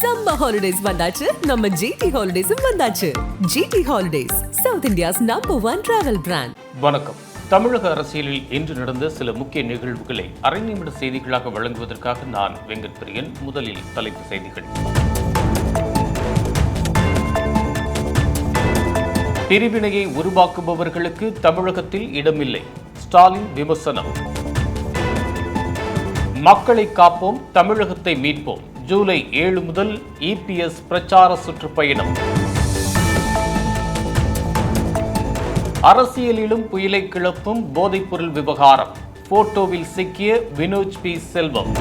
Summer holidays வந்தாச்சு. நம்ம GT ஹாலிடேஸும் வந்தாச்சு. GT holidays south India's number one travel brand வணக்கம். தமிழக அரசியலில் இன்று நடந்த சில முக்கிய நிகழ்வுகளை அரை நிமிட செய்திகளாக வழங்குவதற்காக நான் வெங்கட் பிரியன் முதலில் தலைப்பு செய்திகள். பிரிவினையை உருவாக்குபவர்களுக்கு தமிழகத்தில் இடமில்லை. ஸ்டாலின் விமர்சனம். மக்களை காப்போம் தமிழகத்தை மீட்போம். ஜூலை ஏழு முதல் இபிஎஸ் பிரச்சார சுற்றுப்பயணம் அரசியலிலும் புயலை கிளப்பும் போதைப்பொருள் விவகாரம். போட்டோவில் சிக்கிய வினோஜ் பி. செல்வம்.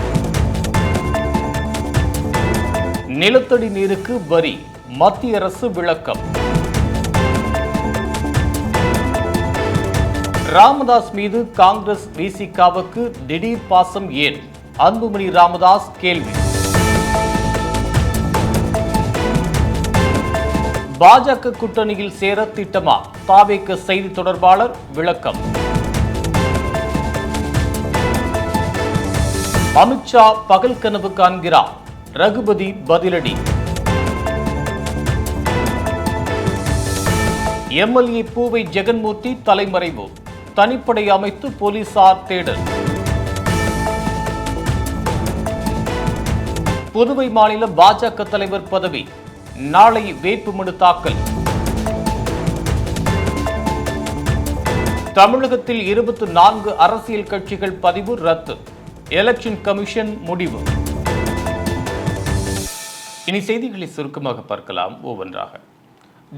நிலத்தடி நீருக்கு வரி மத்திய அரசு விளக்கம். ராமதாஸ் மீது காங்கிரஸ் விசிகாவுக்கு திடீர் பாசம் ஏன்? அன்புமணி ராமதாஸ் கேள்வி. பாஜக கூட்டணியில் சேர திட்டமா? தாவேக்க செய்தி தொடர்பாளர் விளக்கம். அமித்ஷா பகல் கனவு காண்கிறார். ரகுபதி பதிலடி. எம்எல்ஏ பூவை ஜெகன்மூர்த்தி தலைமறைவு. தனிப்படை அமைத்து போலீசார் தேடல். புதுவை மாநில பாஜக தலைவர் பதவி. நாளை வேட்புமனு தாக்கல். தமிழகத்தில் இருபத்தி நான்கு அரசியல் கட்சிகள் பதிவு ரத்து. எலெக்ஷன் கமிஷன் முடிவு. இனி செய்திகளை சுருக்கமாக பார்க்கலாம் ஒவ்வொன்றாக.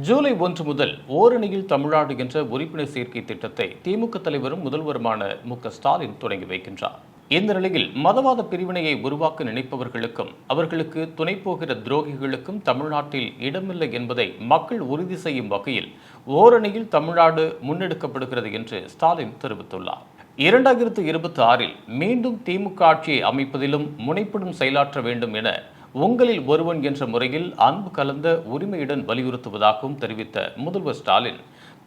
ஜூலை ஒன்று முதல் ஓரணியில் தமிழ்நாடு என்ற உறுப்பினர் சேர்க்கை திட்டத்தை திமுக தலைவரும் முதல்வருமான மு ஸ்டாலின் தொடங்கி வைக்கின்றார். இந்த நிலையில் மதவாத பிரிவினையை உருவாக்க நினைப்பவர்களுக்கும் அவர்களுக்கு துணை போகிற துரோகிகளுக்கும் தமிழ்நாட்டில் இடமில்லை என்பதை மக்கள் உறுதி செய்யும் வகையில் ஓரணியில் தமிழ்நாடு முன்னெடுக்கப்படுகிறது என்று ஸ்டாலின் தெரிவித்துள்ளார். இரண்டாயிரத்து இருபத்தி ஆறில் மீண்டும் திமுக ஆட்சியை அமைப்பதிலும் முனைப்புடன் செயலாற்ற வேண்டும் என உங்களில் ஒருவன் என்ற முறையில் அன்பு கலந்த உரிமையுடன் வலியுறுத்துவதாகவும் தெரிவித்த முதல்வர் ஸ்டாலின்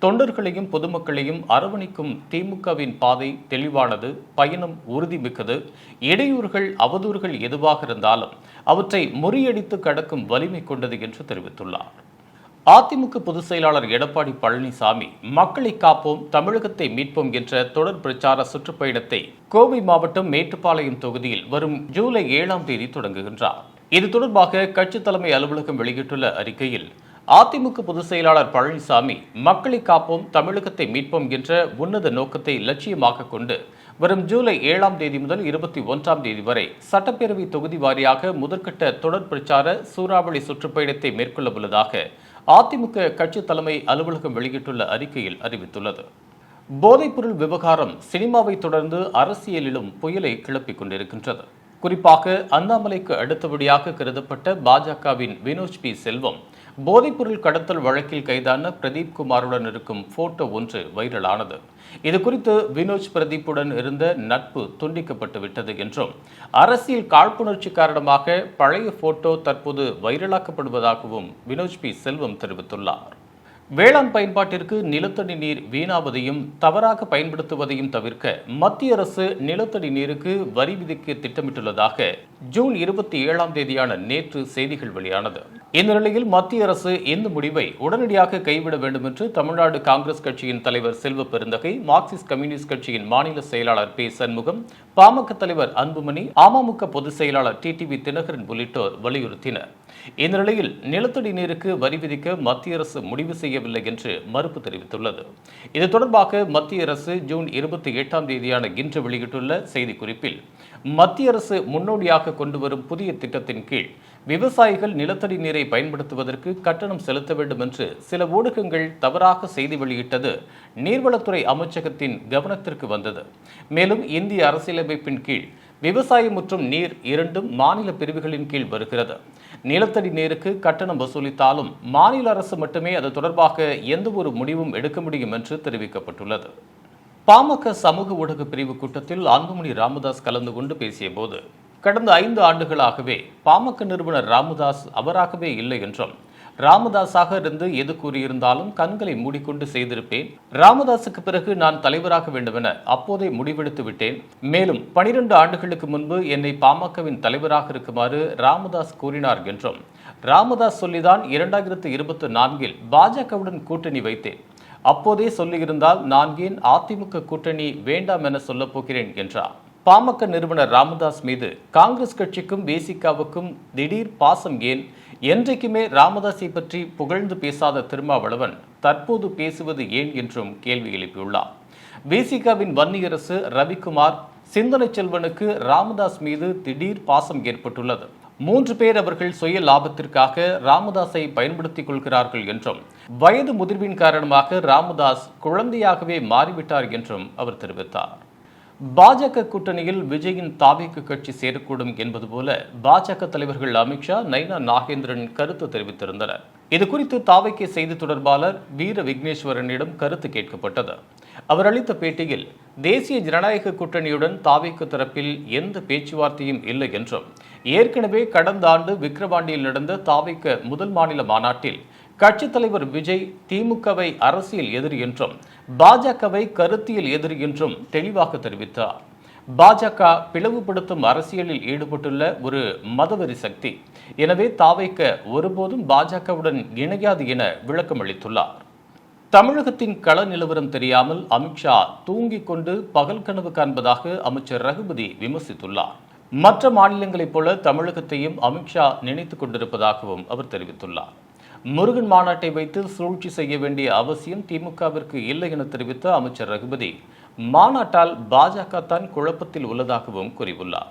தொண்டர்களையும் பொதுமக்களையும் அரவணைக்கும் திமுகவின் பாதை தெளிவானது பயணம் உறுதிமிக்கது. இடையூறுகள் அவதூறுகள் எதுவாக இருந்தாலும் அவற்றை முறியடித்து கடக்கும் வலிமை கொண்டது என்று தெரிவித்துள்ளார். அதிமுக பொதுச் செயலாளர் எடப்பாடி பழனிசாமி மக்களை காப்போம் தமிழகத்தை மீட்போம் என்ற தொடர் பிரச்சார சுற்றுப்பயணத்தை கோவை மாவட்டம் மேட்டுப்பாளையம் தொகுதியில் வரும் ஜூலை ஏழாம் தேதி தொடங்குகின்றார். இது தொடர்பாக கட்சி தலைமை அலுவலகம் வெளியிட்டுள்ள அறிக்கையில் அதிமுக பொதுச் செயலாளர் பழனிசாமி மக்களை காப்போம் தமிழகத்தை மீட்போம் என்ற உன்னத நோக்கத்தை லட்சியமாக கொண்டு வரும் ஜூலை ஏழாம் தேதி முதல் இருபத்தி ஒன்றாம் தேதி வரை சட்டப்பேரவை தொகுதி வாரியாக முதற்கட்ட தொடர் பிரச்சார சூறாவளி சுற்றுப்பயணத்தை மேற்கொள்ள உள்ளதாக அதிமுக கட்சி தலைமை அலுவலகம் வெளியிட்டுள்ள அறிக்கையில் அறிவித்துள்ளது. போதைப்பொருள் விவகாரம் சினிமாவை தொடர்ந்து அரசியலிலும் புயலை கிளப்பிக் கொண்டிருக்கின்றது. குறிப்பாக அண்ணாமலைக்கு அடுத்தபடியாக கருதப்பட்ட பாஜகவின் வினோஜ் பி. செல்வம் போதைப்பொருள் கடத்தல் வழக்கில் கைதான பிரதீப் குமாருடன் இருக்கும் போட்டோ ஒன்று வைரலானது. இது குறித்து வினோஜ் பிரதீப்புடன் இருந்த நட்பு துண்டிக்கப்பட்டு விட்டது என்றும் அரசியல் காழ்ப்புணர்ச்சி காரணமாக பழைய போட்டோ தற்போது வைரலாக்கப்படுவதாகவும் வினோஜ் பி. செல்வம் தெரிவித்துள்ளார். வேளாண் பயன்பாட்டிற்கு நிலத்தடி நீர் வீணாவதையும் தவறாக பயன்படுத்துவதையும் தவிர்க்க மத்திய அரசு நிலத்தடி நீருக்கு வரி விதிக்க திட்டமிட்டுள்ளதாக ஜூன் இருபத்தி ஏழாம் தேதியான நேற்று செய்திகள் வெளியானது. இந்த நிலையில் மத்திய அரசு இந்த முடிவை உடனடியாக கைவிட வேண்டும் என்று தமிழ்நாடு காங்கிரஸ் கட்சியின் தலைவர் செல்வ பெருந்தகை மார்க்சிஸ்ட் கம்யூனிஸ்ட் கட்சியின் மாநில செயலாளர் பி. சண்முகம் பாமக தலைவர் அன்புமணி அமமுக பொதுச் செயலாளர் டிடிவி தினகரன் உள்ளிட்டோர் வலியுறுத்தினர். இந்த நிலையில் நிலத்தடி நீருக்கு வரி விதிக்க மத்திய அரசு முடிவு செய்யவில்லை என்று மறுப்பு தெரிவித்துள்ளது. இது தொடர்பாக மத்திய அரசு ஜூன் இருபத்தி எட்டாம் தேதியான இன்று வெளியிட்டுள்ள செய்திக்குறிப்பில் மத்திய அரசு முன்னோடியாக கொண்டு வரும் புதிய திட்டத்தின் கீழ் விவசாயிகள் நிலத்தடி நீரை பயன்படுத்துவதற்கு கட்டணம் செலுத்த வேண்டும் என்று சில ஊடகங்கள் தவறாக செய்தி வெளியிட்டது நீர்வளத்துறை அமைச்சகத்தின் கவனத்திற்கு வந்தது. மேலும் இந்திய அரசியலமைப்பின் கீழ் விவசாயம் மற்றும் நீர் இரண்டும் மாநில பிரிவுகளின் கீழ் வருகிறது. நிலத்தடி நீருக்கு கட்டணம் வசூலித்தாலும் மாநில அரசு மட்டுமே அது தொடர்பாக எந்த ஒரு முடிவும் எடுக்க முடியும் என்று தெரிவிக்கப்பட்டுள்ளது. பாமக சமூக ஊடக பிரிவு கூட்டத்தில் அன்புமணி ராமதாஸ் கலந்து கொண்டு பேசிய போது கடந்த ஐந்து ஆண்டுகளாகவே பாமக நிறுவனர் ராமதாஸ் அவராகவே இல்லை என்றும் ராமதாஸாக இருந்து எது கூறியிருந்தாலும் கண்களை மூடிக்கொண்டு செய்திருப்பேன். ராமதாஸுக்கு பிறகு நான் தலைவராக வேண்டுமென அப்போதே முடிவெடுத்து விட்டேன். மேலும் பனிரெண்டு ஆண்டுகளுக்கு முன்பு என்னை பாமகவின் தலைவராக இருக்குமாறு ராமதாஸ் கூறினார் என்றும் ராமதாஸ் சொல்லிதான் இரண்டாயிரத்து இருபத்தி நான்கில் பாஜகவுடன் கூட்டணி வைத்தேன். அப்போதே சொல்லியிருந்தால் நான் ஏன் அதிமுக கூட்டணி வேண்டாம் என சொல்லப் போகிறேன் என்றார். பாமக நிறுவனர் ராமதாஸ் மீது காங்கிரஸ் கட்சிக்கும் வேசிகாவுக்கும் திடீர் பாசம் ஏன்? என்றைக்குமே ராமதாஸை பற்றி புகழ்ந்து பேசாத திருமாவளவன் தற்போது பேசுவது ஏன் என்றும் கேள்வி எழுப்பியுள்ளார். வேசிகாவின் வன்னியரசு ரவிக்குமார் சிந்தனை செல்வனுக்கு ராமதாஸ் மீது திடீர் பாசம் ஏற்பட்டுள்ளது. மூன்று பேர் அவர்கள் சுய லாபத்திற்காக ராமதாஸை பயன்படுத்திக் கொள்கிறார்கள் என்றும் வயது முதிர்வின் காரணமாக ராமதாஸ் குழந்தையாகவே மாறிவிட்டார் என்றும் அவர் தெரிவித்தார். பாஜக கூட்டணியில் விஜயின் தாவிக்கு கட்சி சேரக்கூடும் என்பது போல பாஜக தலைவர்கள் அமித்ஷா நைனா நாகேந்திரன் கருத்து தெரிவித்திருந்தனர். இது குறித்து தாவைக்கு செய்தி தொடர்பாளர் வீர விக்னேஸ்வரனிடம் கருத்து கேட்கப்பட்டது. அவர் அளித்த பேட்டியில் தேசிய ஜனநாயக கூட்டணியுடன் தாவேக்கு தரப்பில் எந்த பேச்சுவார்த்தையும் இல்லை என்றும் ஏற்கனவே கடந்த ஆண்டு விக்கிரவாண்டியில் நடந்த தாவைக்க முதல் மாநில மாநாட்டில் கட்சித் தலைவர் விஜய் திமுகவை அரசியல் எதிரி என்றும் பாஜகவை கருத்தியல் எதிரி என்றும் தெளிவாக தெரிவித்தார். பாஜக பிளவுபடுத்தும் அரசியலில் ஈடுபட்டுள்ள ஒரு மதவெறி சக்தி. எனவே தாவைக்க ஒருபோதும் பாஜகவுடன் இணையாது என விளக்கம் அளித்துள்ளார். தமிழகத்தின் கள நிலவரம் தெரியாமல் அமித்ஷா தூங்கிக் கொண்டு பகல் கனவு காண்பதாக அமைச்சர் ரகுபதி விமர்சித்துள்ளார். மற்ற மாநிலங்களைப் போல தமிழகத்தையும் அமித்ஷா நினைத்துக் கொண்டிருப்பதாகவும் அவர் தெரிவித்துள்ளார். முருகன் மாநாட்டை வைத்து சூழ்ச்சி செய்ய வேண்டிய அவசியம் திமுகவிற்கு இல்லை என தெரிவித்த அமைச்சர் ரகுபதி. மாநாட்டால் பாஜக தான் குழப்பத்தில் உள்ளதாகவும் கூறியுள்ளார்.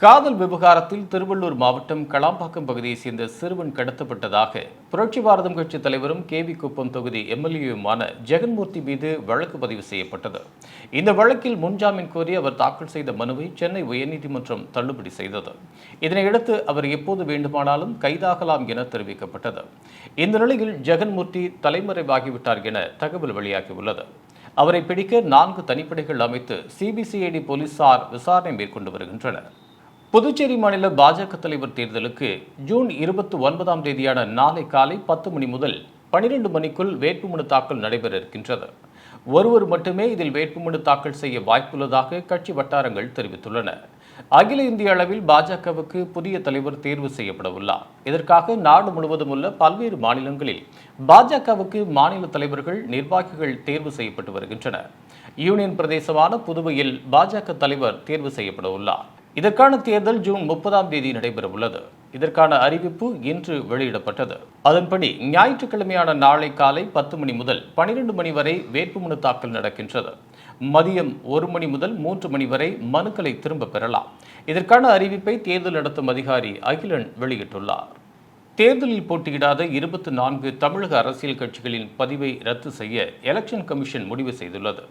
காதல் விவகாரத்தில் திருவள்ளூர் மாவட்டம் கலாம்பாக்கம் பகுதியைச் சேர்ந்த சிறுவன் கடத்தப்பட்டதாக புரட்சி பாரதம் கட்சி தலைவரும் கேவி குப்பம் தொகுதி எம்எல்ஏயுமான ஜெகன்மூர்த்தி மீது வழக்கு பதிவு செய்யப்பட்டது. இந்த வழக்கில் முன்ஜாமீன் கோரி அவர் தாக்கல் செய்த மனுவை சென்னை உயர்நீதிமன்றம் தள்ளுபடி செய்தது. இதனையடுத்து அவர் எப்போது வேண்டுமானாலும் கைதாகலாம் என தெரிவிக்கப்பட்டது. இந்த நிலையில் ஜெகன்மூர்த்தி தலைமறைவாகிவிட்டார் என தகவல் வெளியாகியுள்ளது. அவரை பிடிக்க நான்கு தனிப்படைகள் அமைத்து சிபிசிஐடி போலீசார் விசாரணை மேற்கொண்டு வருகின்றனர். புதுச்சேரி மாநில பாஜக தலைவர் தேர்தலுக்கு ஜூன் இருபத்தி ஒன்பதாம் தேதியான நாளை காலை பத்து மணி முதல் பனிரெண்டு மணிக்குள் வேட்புமனு தாக்கல் நடைபெற இருக்கின்றது. ஒருவர் மட்டுமே இதில் வேட்புமனு தாக்கல் செய்ய வாய்ப்புள்ளதாக கட்சி வட்டாரங்கள் தெரிவித்துள்ளன. அகில இந்திய அளவில் பாஜகவுக்கு புதிய தலைவர் தேர்வு செய்யப்பட உள்ளார். இதற்காக நாடு முழுவதும் உள்ள பல்வேறு மாநிலங்களில் பாஜகவுக்கு மாநில தலைவர்கள் நிர்வாகிகள் தேர்வு செய்யப்பட்டு வருகின்றனர். யூனியன் பிரதேசமான புதுவையில் பாஜக தலைவர் தேர்வு செய்யப்பட உள்ளார். இதற்கான தேர்தல் ஜூன் முப்பதாம் தேதி நடைபெற உள்ளது. இதற்கான அறிவிப்பு இன்று வெளியிடப்பட்டது. அதன்படி ஞாயிற்றுக்கிழமையான நாளை காலை பத்து மணி முதல் பனிரெண்டு மணி வரை வேட்புமனு தாக்கல் நடக்கின்றது. மதியம் ஒரு மணி முதல் மூன்று மணி வரை மனுக்களை திரும்ப பெறலாம். இதற்கான அறிவிப்பை தேர்தல் நடத்தும் அதிகாரி அகிலன் வெளியிட்டுள்ளார். தேர்தலில் போட்டியிடாத இருபத்தி நான்கு தமிழக அரசியல் கட்சிகளின் பதிவை ரத்து செய்ய எலெக்ஷன் கமிஷன் முடிவு செய்துள்ளது.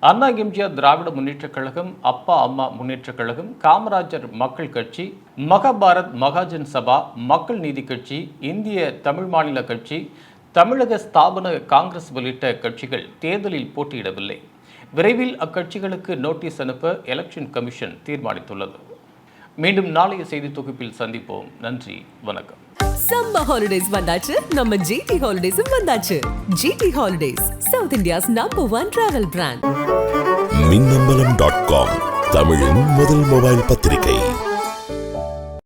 அண்ணா எம்ஜிஆர் திராவிட முன்னேற்றக் கழகம் அப்பா அம்மா முன்னேற்றக் கழகம் காமராஜர் மக்கள் கட்சி மகாபாரத் மகாஜன் சபா மக்கள் நீதி கட்சி இந்திய தமிழ் மாநில கட்சி தமிழக ஸ்தாபன காங்கிரஸ் உள்ளிட்ட கட்சிகள் தேர்தலில் போட்டியிடவில்லை. விரைவில் அக்கட்சிகளுக்கு நோட்டீஸ் அனுப்ப எலெக்ஷன் கமிஷன் தீர்மானித்துள்ளது. மீண்டும் நாளைய செய்தி தொகுப்பில் சந்திப்போம். நன்றி வணக்கம். சம்மர் ஹாலிடேஸ் வந்தாச்சு. நம்ம ஜிடி ஹாலிடேஸும் வந்தாச்சு. GT holidays south India's number one travel brand Minnambalam dot com தமிழின் முதல் மொபைல் பத்திரிகை.